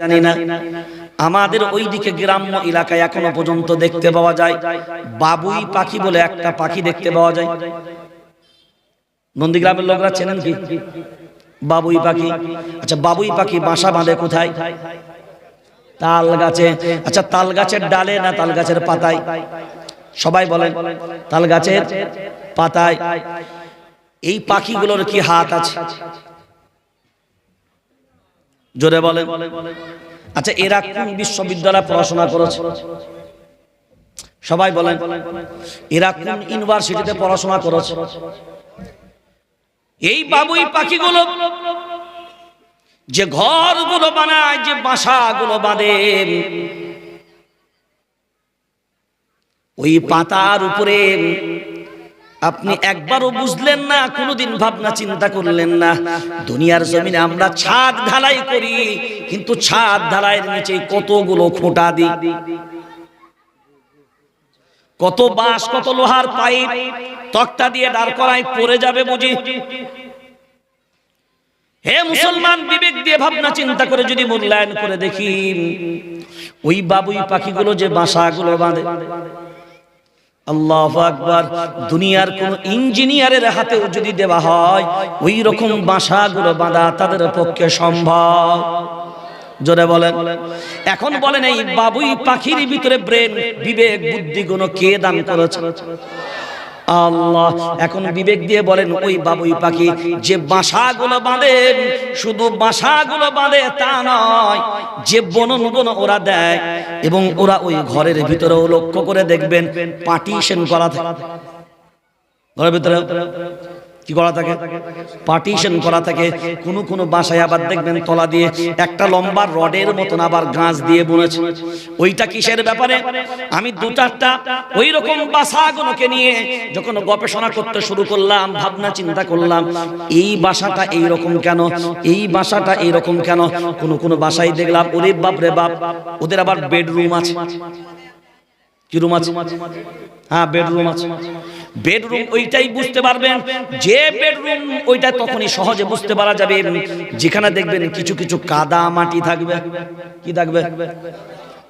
জানি না। আমাদের ওই দিকে গ্রাম্য এলাকায় এখনও পর্যন্ত দেখতে পাওয়া যায়। বাবুই পাখি বলে একটা পাখি দেখতে পাওয়া যায়। নন্দীগ্রামের লোকরা চেনেন কি? বাবুই পাখি। আচ্ছা বাবুই পাখি বাসা বাঁধে কোথায়? তাল গাছে। আচ্ছা তাল গাছের ডালে না তাল গাছের পাতায়? সবাই বলেন, তাল গাছের পাতায়। এই পাখিগুলোর কি হাত আছে? জোরে বলেন আচ্ছা এরা কোন বিশ্ববিদ্যালয়ে পড়াশোনা করেছে? সবাই বলেন। এরা কোন ইউনিভার্সিটিতে পড়াশোনা করেছে? এই বাবুই পাখিগুলো যে ঘরগুলো বানায়, যে বাসাগুলো বাঁধে, ওই পাতার উপরে আপনি একবারও বুঝলেন না, কোনোদিন ভাবনা চিন্তা করলেন না। দুনিয়ার জমিনে আমরা ছাদ ঢালাই করি, কিন্তু ছাদ ঢালাইয়ের নিচে কতগুলো খোঁটা দিই। কত বাঁশ, কত লোহার পাইপ, তক্তা দিয়ে দাঁড় করায় পড়ে যাবে বুঝি। হে মুসলমান, বিবেক দিয়ে ভাবনা চিন্তা করে যদি মূল্যায়ন করে দেখি, ওই বাবুই পাখিগুলো যে বাসাগুলো বাঁধে। আল্লাহ আকবার, দুনিয়ার কোন ইঞ্জিনিয়ারের হাতেও যদি দেওয়া হয়, ওই রকম বাসাগুলো বাঁধা তাদের পক্ষে সম্ভব। জোরে বলেন। এখন বলেন, এই বাবুই পাখির ভিতরে ব্রেন, বিবেক বুদ্ধি গুণ কে দান করেছে? আল্লাহ। এখন বিবেক দিয়ে বলেন ওই বাবুই পাখি যে বাসাগুলো বাঁধে শুধু বাসাগুলো বাঁধে তা নয় যে বনন বন ওরা দেয় এবং ওরা ওই ঘরের ভিতরেও লক্ষ্য করে দেখবেন পার্টিশন করা থাকে। ঘরের ভিতরে কি করা থাকে? পার্টিশন করা থাকে। কোন কোন বাসায় আবার দেখবেন তলা দিয়ে একটা লম্বা রডের মতন আবার গাছ দিয়ে বুনেছে। ওইটা কিসের ব্যাপারে? আমি দু চারটা ওই রকম বাসাগুলোকে নিয়ে যখন গবেষণা করতে শুরু করলাম, ভাবনা চিন্তা করলাম, এই বাসাটা এই রকম কেন? এই বাসাটা এই রকম কেন? কোন কোন বাসায় দেখলাম, ওরে বাপ রে বাপ, ওদের আবার বেডরুম আছে। কি রুম আছে? হ্যাঁ বেডরুম আছে। বেডরুম ওইটাই বুঝতে পারবেন। যে বেডরুম ওইটা তখনই সহজে বুঝতে পারা যাবে। যেখানে দেখবেন কিছু কিছু কাদা মাটি থাকবে। কি থাকবে?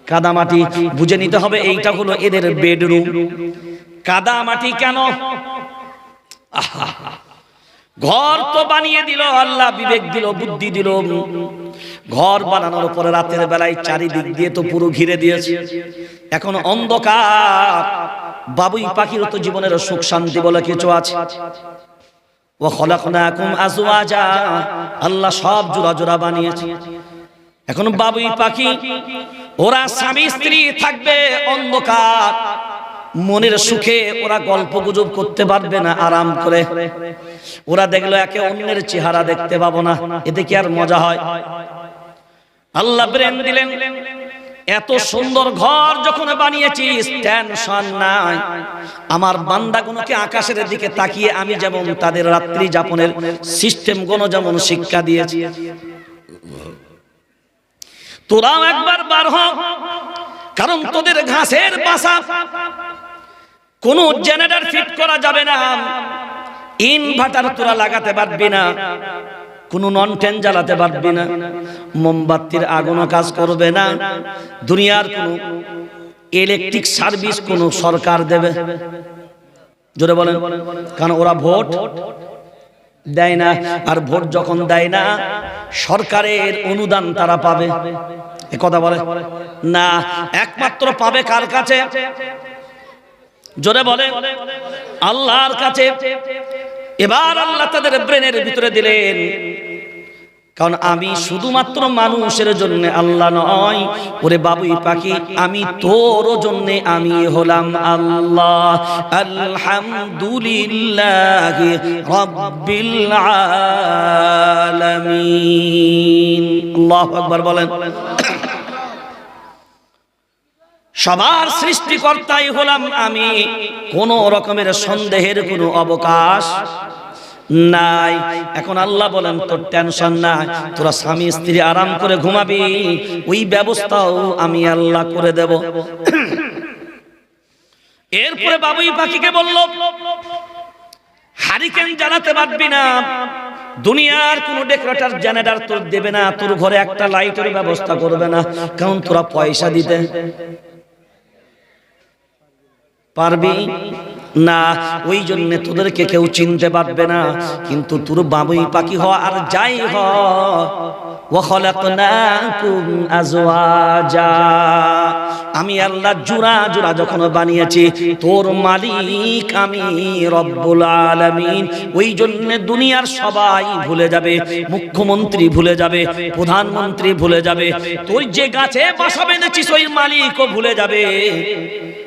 কাদা মাটি। বুঝে নিতে হবে, এইটা হলো এদের বেডরুম। কাদা মাটি কেন? আহা। ঘর তো বানিয়ে দিল, আল্লাহ বিবেক দিল, বুদ্ধি দিল। ঘর বানানোর পরে রাতের বেলায় চারিদিক দিয়ে তো পুরো ঘিরে দিয়েছে। এখন অন্ধকার। বাবুই পাখির তো জীবনের সুখ শান্তি বলে কিছু আছে। ও খলাকুম আজওয়াজা। আল্লাহ সব জোড়া জোড়া বানিয়েছে। এখন বাবুই পাখি ওরা স্বামী স্ত্রী থাকবে অন্ধকার। মনের সুখে ওরা গল্প গুজব করতে পারবে না আরাম করে। ওরা দেখল একে অন্যের চেহারা দেখতে পাবো না এতে কি আর মজা হয়? আল্লাহ ব্রেন দিলেন এত সুন্দর ঘর যখন বানিয়েছি টেনশন নাই। আমার বান্দাগুলোকে আকাশের দিকে তাকিয়ে আমি যেমন তাদের রাত্রি যাপনের সিস্টেমগুলো যেমন শিক্ষা দিয়েছি। তোরাও একবার বার হ। কারণ তোদের ঘাসের বাসা কোন জেনারেটর ফিট করা যাবে না। ইনভার্টার তোরা লাগাতে পারবি না। কোনো নন টেন জ্বালাতে পারবি না। মোমবাতির আগুনও কাজ করবে না। দুনিয়ার কোন ইলেকট্রিক সার্ভিস কোন সরকার দেবে। জোরে বলেন। কারণ ওরা ভোট দেয় না, আর ভোট যখন দেয় না, সরকারের অনুদান তারা পাবে। এ কথা বলে। না, একমাত্র পাবে কার কাছে? জোরে বলে আল্লাহর কাছে। এবার আল্লাহ তাদের ব্রেনের ভিতরে দিলেন। কারণ আমি শুধুমাত্র মানুষের জন্য আল্লাহ নয়, ওরে বাবুই পাখি, আমি তোর জন্য আমি হলাম আল্লাহ। আলহামদুলিল্লাহ রব্বিল আলামিন। আল্লাহু বলেন। সবার সৃষ্টিকর্তাই হলাম আমি। কোন রকমের সন্দেহের কোনো অবকাশ নাই। এখন আল্লাহ বলেন, তোর টেনশন নাই তোরা স্বামী, স্ত্রী আরাম করে ঘুমাবি। ওই ব্যবস্থাও আমি আল্লাহ করে দেব। এরপরে বাবুই পাখিকে বলল, হারিকেন জ্বালাতে পারবি না। দুনিয়ার কোন ডেকোরেটর, জেনারেটর তোর দেবে না। তোর ঘরে একটা লাইটের ব্যবস্থা করবে না। কারণ তোরা পয়সা দিতে পারবি? না, ওই জন্য তোদেরকে কেউ চিনতে পারবে না। কিন্তু তোর বাবুই পাখি হ, আর যাই হ। আমি আল্লাহ জোড়া জোড়া যখন বানিয়েছি, তোর মালিক আমি রব্বুল আলমিন। ওই জন্য দুনিয়ার সবাই ভুলে যাবে, মুখ্যমন্ত্রী ভুলে যাবে, প্রধানমন্ত্রী ভুলে যাবে। তোর যে গাছে বাসা বেঁধেছিস, ওই মালিকও ভুলে যাবে।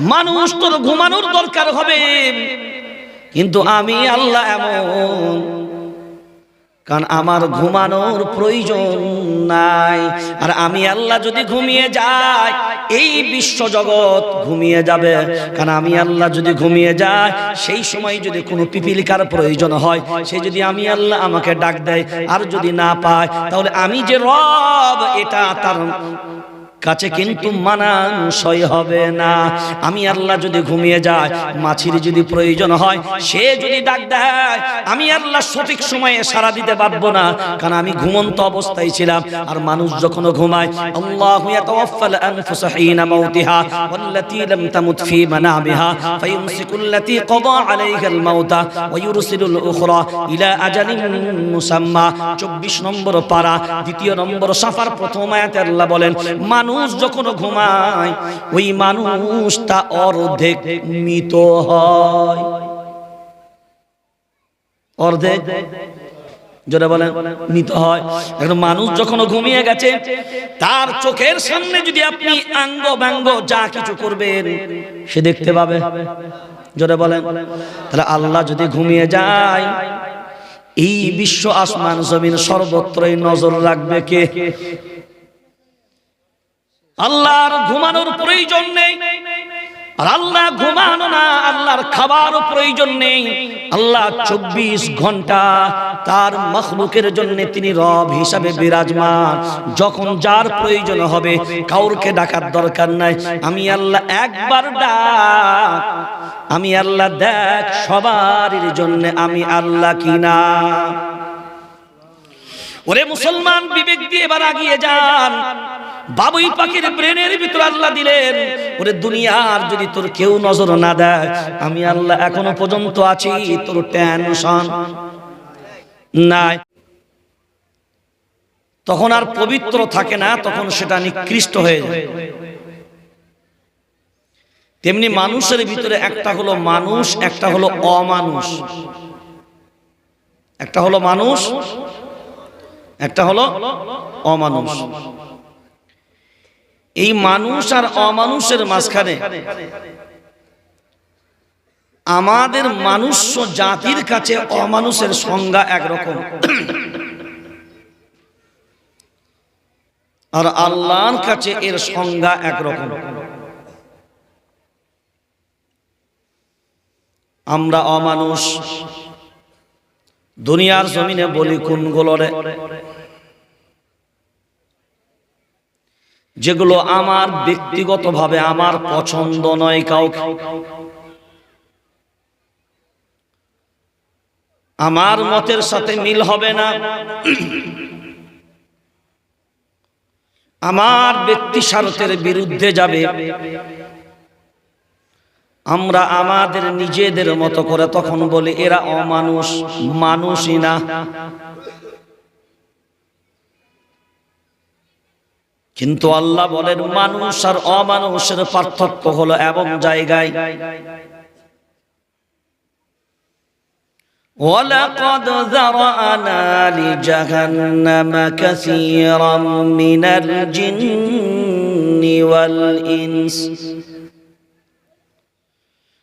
মানুষ তোর ঘুমানোর দরকার হবে। কিন্তু আমি আল্লাহ এমন। কারণ আমার ঘুমানোর প্রয়োজন নাই। আর আমি আল্লাহ যদি ঘুমিয়ে যাই, এই বিশ্ব জগৎ ঘুমিয়ে যাবে। কারণ আমি আল্লাহ যদি ঘুমিয়ে যায় সেই সময় যদি কোনো পিপিলিকার প্রয়োজন হয়, সে যদি আমি আল্লাহ আমাকে ডাক দেয়, আর যদি না পায়, তাহলে আমি যে রব, এটা তার কাছে কিন্তু মানানসই হবে না। আমি আল্লাহ যদি ঘুমিয়ে যায় মাছির যদি প্রয়োজন হয় সে যদি ডাক দেয় আমি আল্লাহ সঠিক সময়ে সারা দিতে পারব না। কারণ আমি ঘুমন্ত অবস্থায় ছিলাম আর মানুষ যখন ঘুমায় আল্লাহু ইয়াতাওয়াফাল আনফুসা হিনা মাউতিহা ওয়াল্লাতী লাম তামুত ফী ফায়ুমসিকুল্লাতী ক্বাদা মাউতা ওয়া ইউরসিলুল উখরা ইলা আজালিন মুসাম্মা 24 নম্বর পারা দ্বিতীয় নম্বর সাফার প্রথম আয়াতে আল্লাহ বলেন মানুষ যখন ঘুমায়, ওই মানুষটা অর্ধেক মৃত হয়। অর্ধেক? যেটা বলেন, মৃত হয়। এখন মানুষ যখন ঘুমিয়ে গেছে, তার চোখের সামনে যদি আপনি আঙ্গ ব্যঙ্গ যা কিছু করবেন, সে দেখতে পাবে। যেটা বলেন, তাহলে আল্লাহ যদি ঘুমিয়ে যায়, এই বিশ্ব আসমান জমিন সর্বত্রই নজর রাখবে কে? আল্লাহর ঘুমানোর প্রয়োজন নেই। আর আল্লাহ ঘুমানো না, আল্লাহর খাবারও প্রয়োজন নেই। আল্লাহ চব্বিশ ঘণ্টা তার মখলুকের জন্য তিনি রব হিসাবে বিরাজমান। যখন যার প্রয়োজন হবে, কাউরকে ডাকার দরকার নাই। আমি আল্লাহ একবার ডাক, আমি আল্লাহ দেখ সবার জন্য আমি আল্লাহ কিনা। ওরে মুসলমান বিবেক দিয়ে এবার আগিয়ে যান। বাবুই পাখির ব্রেনের ভিতর আল্লাহ দিলেন, ওরে দুনিয়ার যদি তোর কেউ নজর না দেয়, আমি আল্লাহ এখনও পর্যন্ত আছি তোর টেনশন নাই। তখন আর পবিত্র থাকে না, তখন সেটা নিকৃষ্ট হয়ে যায়। তেমনি মানুষের ভিতরে একটা হলো মানুষ, একটা হলো অমানুষ। একটা হলো মানুষ একটা হলো অমানুষ। এই মানুষ আর অমানুষের মাঝখানে আমাদের মানুষ জাতির কাছে অমানুষের সংজ্ঞা একরকম। আর আল্লাহর কাছে এর সংজ্ঞা একরকম। আমরা অমানুষ। দুনিয়ার জমিনে বলি কোনগুলোরে? যেগুলো আমার ব্যক্তিগতভাবে আমার পছন্দ নয় কাউকে। আমার মতের সাথে মিল হবে না। আমার ব্যক্তি স্বার্থের বিরুদ্ধে যাবে। আমরা আমাদের নিজেদের মতো করে তখন বলি এরা অমানুষ মানুষই না কিন্তু আল্লাহ বলেন মানুষ আর অমানুষের পার্থক্য হলো এবং জায়গায় ولقد ذرأنا لجهنم كثيرا من الجن والإنس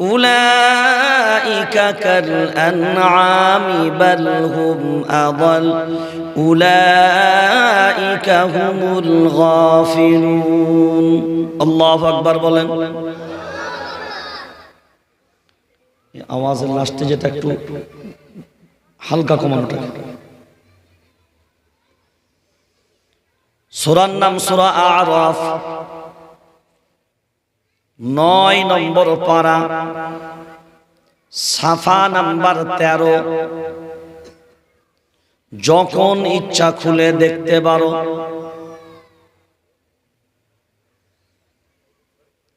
أولئك كالأنعام بل هم أضل أولئك هم الغافلون الله أكبر বলেন আওয়াজের লাস্টে যেটা একটু হালকা কমানোটা সুরার নাম সুরা আরাফ নয় নম্বর পারা সাফা নাম্বার তেরো যখন ইচ্ছা খুলে দেখতে পারো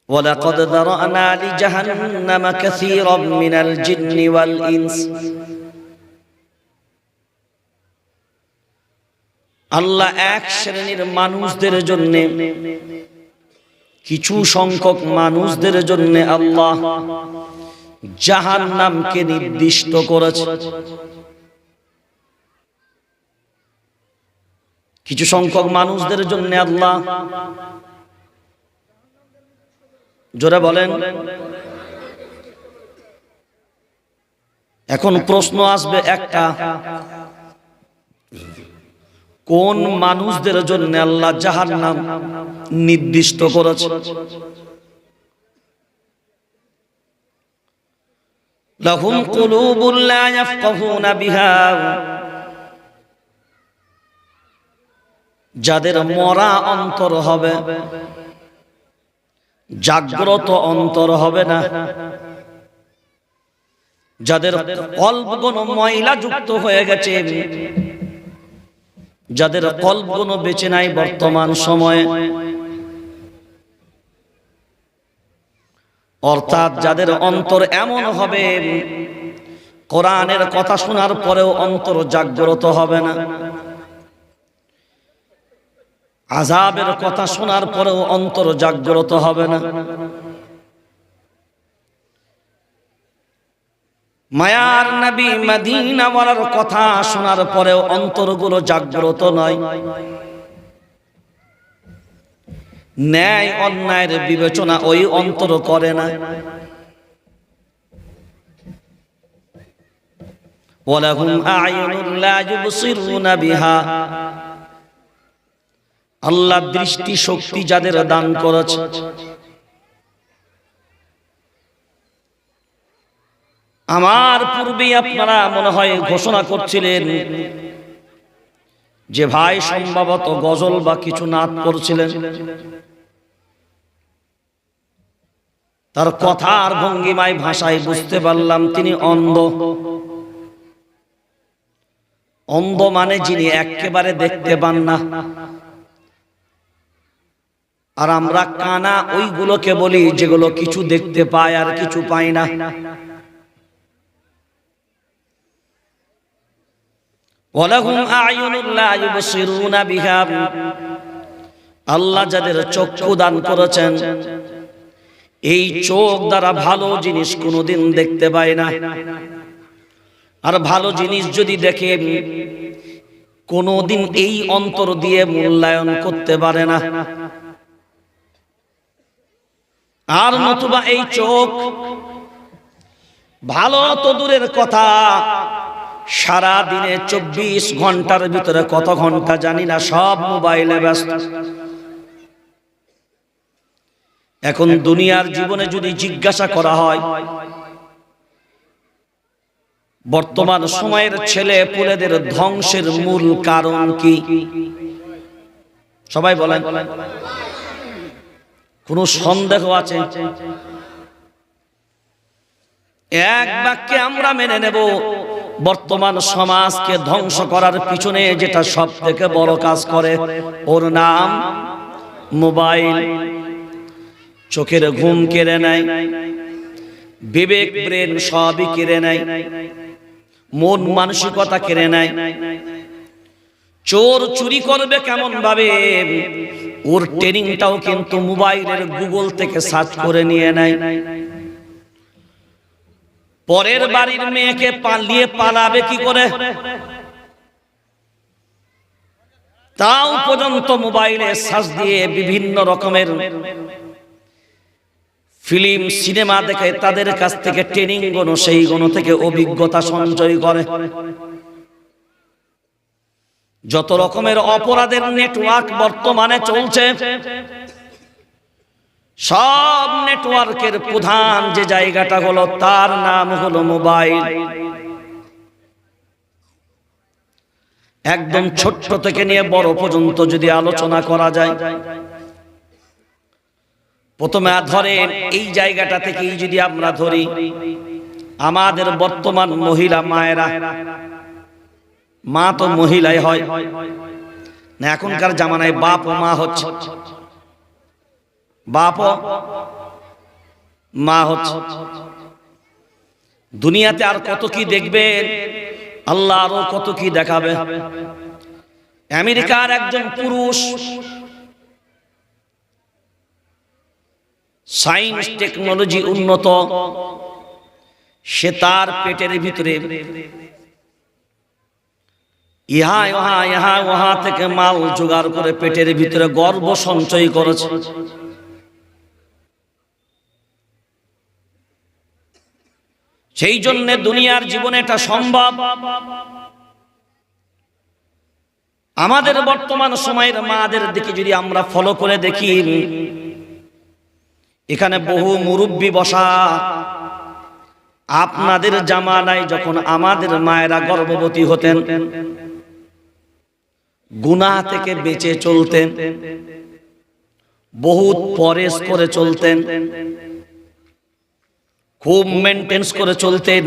ولقد ذرأنا لجهنم كثيرا من الجن والإنس আল্লাহ এক শ্রেণীর মানুষদের জন্য কিছু সংখ্যক মানুষদের জন্য আল্লাহ জাহান নামকে নির্দিষ্ট করেছে। কিছু সংখ্যক মানুষদের জন্য আল্লাহ জোরে বলেন। এখন প্রশ্ন আসবে একটা। কোন মানুষদের জন্য আল্লাহ জাহার নাম নির্দিষ্ট করেছে? বিহা। যাদের মরা অন্তর হবে, জাগ্রত অন্তর হবে না। যাদের কল্পগুণ ময়লা যুক্ত হয়ে গেছে যাদের কল্পগুণ বেঁচে নাই বর্তমান সময়ে। অর্থাৎ যাদের অন্তর এমন হবে কোরআনের কথা শোনার পরেও অন্তর জাগ্রত হবে না। আজাবের কথা শোনার পরেও অন্তর জাগ্রত হবে না। মায়ার নবী মদিনা বলার কথা শোনার পরেও অন্তরগুলো জাগ্রত নয়। ন্যায় অন্যায়ের বিবেচনা ওই অন্তর করে না। ওয়ালাহুম আয়ুনুন লা ইউবসিরুনা বিহা। আল্লাহ দৃষ্টি শক্তি যাদের দান করেছে আমার পূর্বে আপনারা মনে হয় ঘোষণা করছিলেন যে ভাই, সম্ভবত গজল বা কিছু নাচ করছিলেন। তার কথা আর ভঙ্গিমায়, ভাষায় বুঝতে পারলাম তিনি অন্ধ। অন্ধ মানে যিনি একেবারে দেখতে পান না। আর আমরা কানা ওইগুলোকে বলি যেগুলো কিছু দেখতে পায় আর কিছু পায় না। আল্লাহ যাদের চক্ষু দান করেছেন, এই চোখ দ্বারা ভালো জিনিস কোনোদিন দেখতে পায় না। আর ভালো জিনিস যদি দেখে, কোনোদিন এই অন্তর দিয়ে মূল্যায়ন করতে পারে না। আর নতুবা এই চোখ, ভালো তো দূরের কথা সারা দিনে চব্বিশ ঘণ্টার ভিতরে কত ঘণ্টা জানি না, সব মোবাইলে ব্যস্ত। এখন দুনিয়ার জীবনে যদি জিজ্ঞাসা করা হয়, বর্তমান সময়ের ছেলে পুলেদের ধ্বংসের মূল কারণ কি? সবাই বলেন। কোন সন্দেহ আছে? এক বাক্যে আমরা মেনে নেব বর্তমান সমাজকে ধ্বংস করার পিছনে যেটা সব থেকে বড় কাজ করে, ওর নাম মোবাইল। চোখের ঘুম কেড়ে নেয়, বিবেক ব্রেন সবই কেড়ে নেয়, মন মানসিকতা কেড়ে নেয়। চোর চুরি করবে কেমন ভাবে ওর ট্রেনিংটাও কিন্তু মোবাইলের গুগল থেকে সার্চ করে নিয়ে নেয়। পরের বাড়ির মেয়েকে পালিয়ে পালাবে কি করে? তাও পর্যন্ত মোবাইলে সার্চ দিয়ে বিভিন্ন রকমের ফিল্ম, সিনেমা দেখে তাদের কাছ থেকে ট্রেনিং গণ, সেই গণ থেকে অভিজ্ঞতা সঞ্চয় করে। যত রকমের অপরাধের নেটওয়ার্ক বর্তমানে চলছে সব নেটওয়ার্কের প্রধান যে জায়গাটা হলো, তার নাম হলো মোবাইল। একদম ছোট্ট থেকে নিয়ে বড় পর্যন্ত যদি আলোচনা করা যায়। প্রথমে ধরেন, এই জায়গাটা থেকেই যদি আমরা ধরি, আমাদের বর্তমান মহিলা মায়েরা, মা তো মহিলাই হয়। না, এখনকার জামানায় বাপ ও মা হচ্ছে। বাপ, মা হচ্ছে। দুনিয়াতে আর কত কি দেখবেন? আল্লাহ আরও কত কি দেখাবে? আমেরিকার একজন পুরুষ সায়েন্স টেকনোলজি উন্নত। সে তার পেটের ভিতরে ইহা ইহা ইহা, উহা থেকে মাল জোগাড় করে পেটের ভিতরে গর্ব সঞ্চয় করেছে। সেই জন্য দুনিয়ার জীবনে এটা সম্ভব। আমাদের বর্তমান সময়ের মাদের দিকে যদি আমরা ফলো করে দেখি, এখানে বহু মুরব্বী বসা। আপনাদের জামানায় যখন আমাদের মায়েরা গর্ভবতী হতেন, গুনাহ থেকে বেঁচে চলতেন, বহুত পরেশ করে চলতেন খুব মেনটেন্স করে চলতেন।